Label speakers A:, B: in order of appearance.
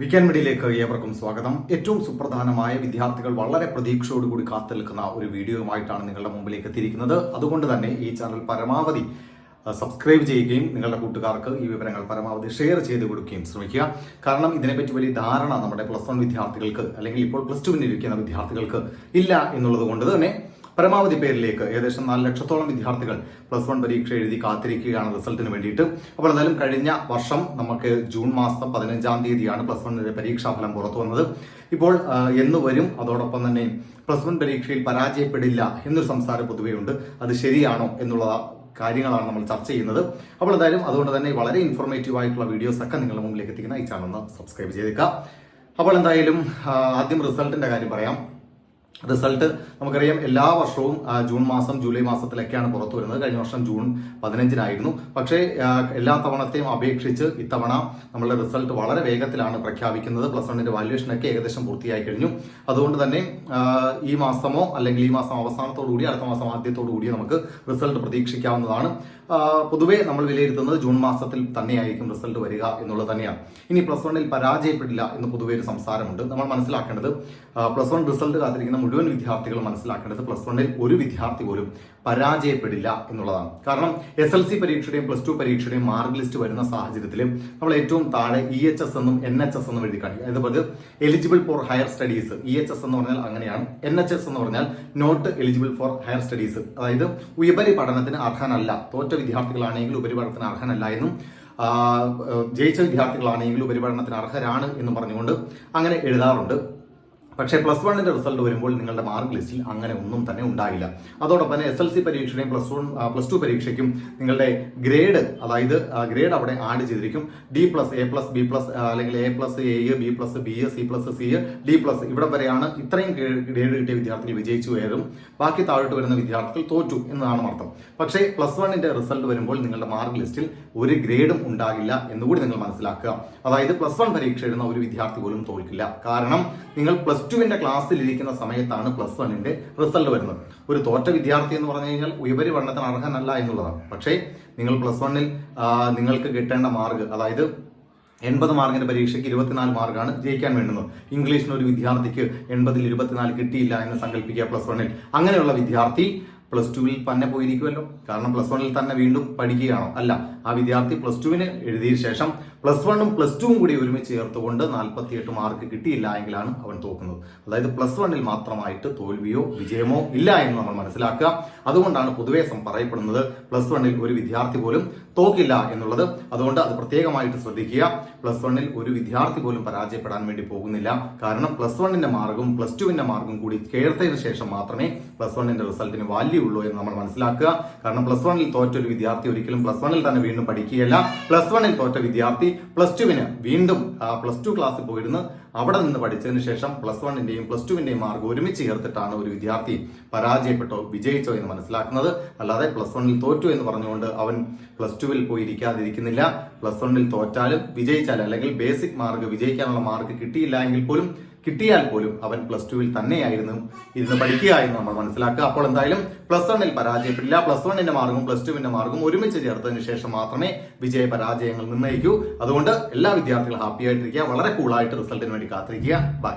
A: Weekend മീഡിയയിലേക്ക് ഏവർക്കും സ്വാഗതം. ഏറ്റവും സുപ്രധാനമായ വിദ്യാർത്ഥികൾ വളരെ പ്രതീക്ഷയോടുകൂടി കാത്തു നിൽക്കുന്ന ഒരു വീഡിയോയുമായിട്ടാണ് നിങ്ങളുടെ മുമ്പിലേക്ക് എത്തിയിരിക്കുന്നത്. അതുകൊണ്ട് തന്നെ ഈ ചാനൽ പരമാവധി സബ്സ്ക്രൈബ് ചെയ്യുകയും നിങ്ങളുടെ കൂട്ടുകാർക്ക് ഈ വിവരങ്ങൾ പരമാവധി ഷെയർ ചെയ്ത് കൊടുക്കുകയും ശ്രമിക്കുക. കാരണം ഇതിനെപ്പറ്റി വലിയ ധാരണ നമ്മുടെ പ്ലസ് വൺ വിദ്യാർത്ഥികൾക്ക് അല്ലെങ്കിൽ ഇപ്പോൾ പ്ലസ് ടുവിനിരിക്കുന്ന വിദ്യാർത്ഥികൾക്ക് ഇല്ല എന്നുള്ളത് കൊണ്ട് തന്നെ പരമാവധി പേരിലേക്ക് ഏകദേശം നാല് ലക്ഷത്തോളം വിദ്യാർത്ഥികൾ പ്ലസ് വൺ പരീക്ഷ എഴുതി കാത്തിരിക്കുകയാണ് റിസൾട്ടിന് വേണ്ടിയിട്ട്. അപ്പോൾ എന്തായാലും കഴിഞ്ഞ വർഷം നമുക്ക് ജൂൺ മാസം പതിനഞ്ചാം തീയതിയാണ് പ്ലസ് വണ്ണിന്റെ പരീക്ഷാഫലം പുറത്തു വന്നത്. ഇപ്പോൾ എന്ന് വരും. അതോടൊപ്പം തന്നെ പ്ലസ് വൺ പരീക്ഷയിൽ പരാജയപ്പെടില്ല എന്നൊരു സംസാരം പൊതുവെയുണ്ട് അത് ശരിയാണോ എന്നുള്ള കാര്യങ്ങളാണ് നമ്മൾ ചർച്ച ചെയ്യുന്നത്. അപ്പോൾ എന്തായാലും അതുകൊണ്ട് തന്നെ വളരെ ഇൻഫോർമേറ്റീവ് ആയിട്ടുള്ള വീഡിയോസ് ഒക്കെ നിങ്ങളുടെ മുമ്പിലേക്ക് എത്തിക്കുന്ന ഈ ചാനൽ ഒന്ന് സബ്സ്ക്രൈബ് ചെയ്തേക്കാം അപ്പോൾ എന്തായാലും ആദ്യം റിസൾട്ടിന്റെ കാര്യം പറയാം. റിസൾട്ട് നമുക്കറിയാം എല്ലാ വർഷവും ജൂൺ മാസം ജൂലൈ മാസത്തിലൊക്കെയാണ് പുറത്തു വരുന്നത്. കഴിഞ്ഞ വർഷം ജൂൺ പതിനഞ്ചിനായിരുന്നു. പക്ഷേ എല്ലാ തവണത്തെയും അപേക്ഷിച്ച് ഇത്തവണ നമ്മളുടെ റിസൾട്ട് വളരെ വേഗത്തിലാണ് പ്രഖ്യാപിക്കുന്നത്. പ്ലസ് വണ്ണിന്റെ വാല്യുവേഷനൊക്കെ ഏകദേശം പൂർത്തിയായി കഴിഞ്ഞു. അതുകൊണ്ട് തന്നെ ഈ മാസമോ അല്ലെങ്കിൽ ഈ മാസം അവസാനത്തോടു കൂടി അടുത്ത മാസം ആദ്യത്തോടു കൂടി നമുക്ക് റിസൾട്ട് പ്രതീക്ഷിക്കാവുന്നതാണ്. പൊതുവെ നമ്മൾ വിലയിരുത്തുന്നത് ജൂൺ മാസത്തിൽ തന്നെയായിരിക്കും റിസൾട്ട് വരിക എന്നുള്ളത് തന്നെയാണ്. ഇനി പ്ലസ് വണ്ണിൽ പരാജയപ്പെടില്ല എന്ന് പൊതുവെ ഒരു സംസാരമുണ്ട്. നമ്മൾ മനസ്സിലാക്കേണ്ടത് പ്ലസ് വൺ റിസൾട്ട് കാത്തിരിക്കുന്ന മുഴുവൻ വിദ്യാർത്ഥികളും മനസ്സിലാക്കേണ്ടത് പ്ലസ് വണ്ണിൽ ഒരു വിദ്യാർത്ഥി പോലും പരാജയപ്പെടില്ല എന്നുള്ളതാണ്. കാരണം എസ് എൽ സി പരീക്ഷയുടെയും പ്ലസ് ടു പരീക്ഷയുടെയും മാർക്ക് ലിസ്റ്റ് വരുന്ന സാഹചര്യത്തിൽ നമ്മൾ ഏറ്റവും താഴെ ഇ എച്ച് എസ് എന്നും എൻ എച്ച് എസ് എന്നും എഴുതി കാണിക്കും. അതായത് eligible for higher studies E H S എന്ന് പറഞ്ഞാൽ അങ്ങനെയാണ്. എൻ എച്ച് എസ് എന്ന് പറഞ്ഞാൽ not eligible for higher studies അതായത് ഉപരി പഠനത്തിന് അർഹനല്ല. തോറ്റ വിദ്യാർത്ഥികളാണെങ്കിൽ ഉപരിപഠനത്തിന് അർഹനല്ല എന്നും ജയിച്ച വിദ്യാർത്ഥികളാണെങ്കിൽ ഉപരിപഠനത്തിന് അർഹരാണ് എന്ന് പറഞ്ഞുകൊണ്ട് അങ്ങനെ എഴുതാറുണ്ട്. പക്ഷേ പ്ലസ് വണ്ണിന്റെ റിസൾട്ട് വരുമ്പോൾ നിങ്ങളുടെ മാർക്ക് ലിസ്റ്റിൽ അങ്ങനെ ഒന്നും തന്നെ ഉണ്ടാകില്ല അതോടൊപ്പം തന്നെ S L C plus one plus two പരീക്ഷയ്ക്കും നിങ്ങളുടെ ഗ്രേഡ് അതായത് ഗ്രേഡ് അവിടെ ആഡ് ചെയ്തിരിക്കും. D plus A plus B plus അല്ലെങ്കിൽ A plus A B plus B C plus C D plus ഇവിടെ വരെയാണ് ഇത്രയും ഗ്രേഡ് കിട്ടിയ വിദ്യാർത്ഥികൾ വിജയിച്ചു വരും ബാക്കി താഴോട്ട് വരുന്ന വിദ്യാർത്ഥികൾ തോറ്റു എന്നതാണ് അർത്ഥം പക്ഷേ പ്ലസ് വണ്ണിന്റെ റിസൾട്ട് വരുമ്പോൾ നിങ്ങളുടെ മാർക്ക് ലിസ്റ്റിൽ ഒരു ഗ്രേഡും ഉണ്ടാകില്ല എന്നുകൂടി നിങ്ങൾ മനസ്സിലാക്കുക. അതായത് പ്ലസ് വൺ പരീക്ഷ എഴുതുന്ന ഒരു വിദ്യാർത്ഥി പോലും തോൽക്കില്ല. കാരണം നിങ്ങൾ പ്ലസ് ടുവിന്റെ ക്ലാസ്സിൽ ഇരിക്കുന്ന സമയത്താണ് പ്ലസ് വണ്ണിന്റെ റിസൾട്ട് വരുന്നത്. ഒരു തോറ്റ വിദ്യാർത്ഥി എന്ന് പറഞ്ഞു കഴിഞ്ഞാൽ ഉപരിപഠനത്തിന് അർഹനല്ല എന്നുള്ളതാണ്. പക്ഷേ നിങ്ങൾ പ്ലസ് വണ്ണിൽ നിങ്ങൾക്ക് കിട്ടേണ്ട മാർക്ക് അതായത് എൺപത് മാർക്കിന്റെ പരീക്ഷയ്ക്ക് ഇരുപത്തിനാല് മാർക്കാണ് ജയിക്കാൻ വേണ്ടുന്നത്. ഇംഗ്ലീഷിന് ഒരു വിദ്യാർത്ഥിക്ക് എൺപതിൽ ഇരുപത്തിനാല് കിട്ടിയില്ല എന്ന് സങ്കല്പിക്കുക പ്ലസ് വണ്ണിൽ. അങ്ങനെയുള്ള വിദ്യാർത്ഥി പ്ലസ് ടുവിൽ തന്നെ പോയിരിക്കുമല്ലോ. കാരണം പ്ലസ് വണ്ണിൽ തന്നെ വീണ്ടും പഠിക്കുകയാണോ? അല്ല. ആ വിദ്യാർത്ഥി പ്ലസ് ടുവിന് എഴുതിയ ശേഷം പ്ലസ് വണ്ണും പ്ലസ് ടുവും കൂടി ഒരുമിച്ച് ചേർത്തുകൊണ്ട് നാൽപ്പത്തിയെട്ട് മാർക്ക് കിട്ടിയില്ല എങ്കിലാണ് അവൻ തോക്കുന്നത്. അതായത് പ്ലസ് വണ്ണിൽ മാത്രമായിട്ട് തോൽവിയോ വിജയമോ ഇല്ല എന്ന് നമ്മൾ മനസ്സിലാക്കുക. അതുകൊണ്ടാണ് പൊതുവേ പറയപ്പെടുന്നത് പ്ലസ് വണ്ണിൽ ഒരു വിദ്യാർത്ഥി പോലും തോക്കില്ല എന്നുള്ളത്. അതുകൊണ്ട് അത് പ്രത്യേകമായിട്ട് ശ്രദ്ധിക്കുക. പ്ലസ് വണ്ണിൽ ഒരു വിദ്യാർത്ഥി പോലും പരാജയപ്പെടാൻ വേണ്ടി പോകുന്നില്ല. കാരണം പ്ലസ് വണ്ണിന്റെ മാർഗവും പ്ലസ് ടുവിന്റെ മാർഗവും കൂടി ചേർത്തതിന് ശേഷം മാത്രമേ പ്ലസ് വണ്ണിന്റെ റിസൾട്ടിന് വാല്യൂ ഉള്ളൂ എന്ന് നമ്മൾ മനസ്സിലാക്കുക. കാരണം പ്ലസ് വണ്ണിൽ തോറ്റ ഒരു വിദ്യാർത്ഥി ഒരിക്കലും പ്ലസ് വണ്ണിൽ തന്നെ വീണ്ടും പഠിക്കുകയല്ല. പ്ലസ് വണ്ണിൽ തോറ്റ വിദ്യാർത്ഥി പ്ലസ് ടുവിന് വീണ്ടും പ്ലസ് ടു ക്ലാസ്സിൽ പോയിരുന്ന് അവിടെ നിന്ന് പഠിച്ചതിന് ശേഷം പ്ലസ് വണ്ണിന്റെയും പ്ലസ് ടുവിന്റെയും മാർഗം ഒരുമിച്ച് ചേർത്തിട്ടാണ് ഒരു വിദ്യാർത്ഥി പരാജയപ്പെട്ടോ വിജയിച്ചോ എന്ന് മനസ്സിലാക്കുന്നത്. അല്ലാതെ പ്ലസ് വണ്ണിൽ തോറ്റു എന്ന് പറഞ്ഞുകൊണ്ട് അവൻ പ്ലസ് ടുവിൽ പോയി ഇരിക്കാതിരിക്കുന്നില്ല പ്ലസ് വണ്ണിൽ തോറ്റാലും വിജയിച്ചാലും അല്ലെങ്കിൽ ബേസിക് മാർക്ക് വിജയിക്കാനുള്ള മാർക്ക് കിട്ടിയില്ല എങ്കിൽ പോലും കിട്ടിയാൽ പോലും അവൻ പ്ലസ് ടുവിൽ തന്നെയായിരുന്നു ഇരുന്ന് പഠിക്കുക എന്ന് നമ്മൾ മനസ്സിലാക്കുക. അപ്പോൾ എന്തായാലും പ്ലസ് വണ്ണിൽ പരാജയപ്പെടില്ല. പ്ലസ് വണ്ണിന്റെ മാർഗവും പ്ലസ് ടുവിന്റെ മാർഗവും ഒരുമിച്ച് ചേർത്തതിന് ശേഷം മാത്രമേ വിജയ പരാജയങ്ങൾ നിർണയിക്കൂ. അതുകൊണ്ട് എല്ലാ വിദ്യാർത്ഥികളും ഹാപ്പി ആയിട്ടിരിക്കുക. വളരെ കൂളായിട്ട് റിസൾട്ടിന് വേണ്ടി കാത്തിരിക്കുക. ബൈ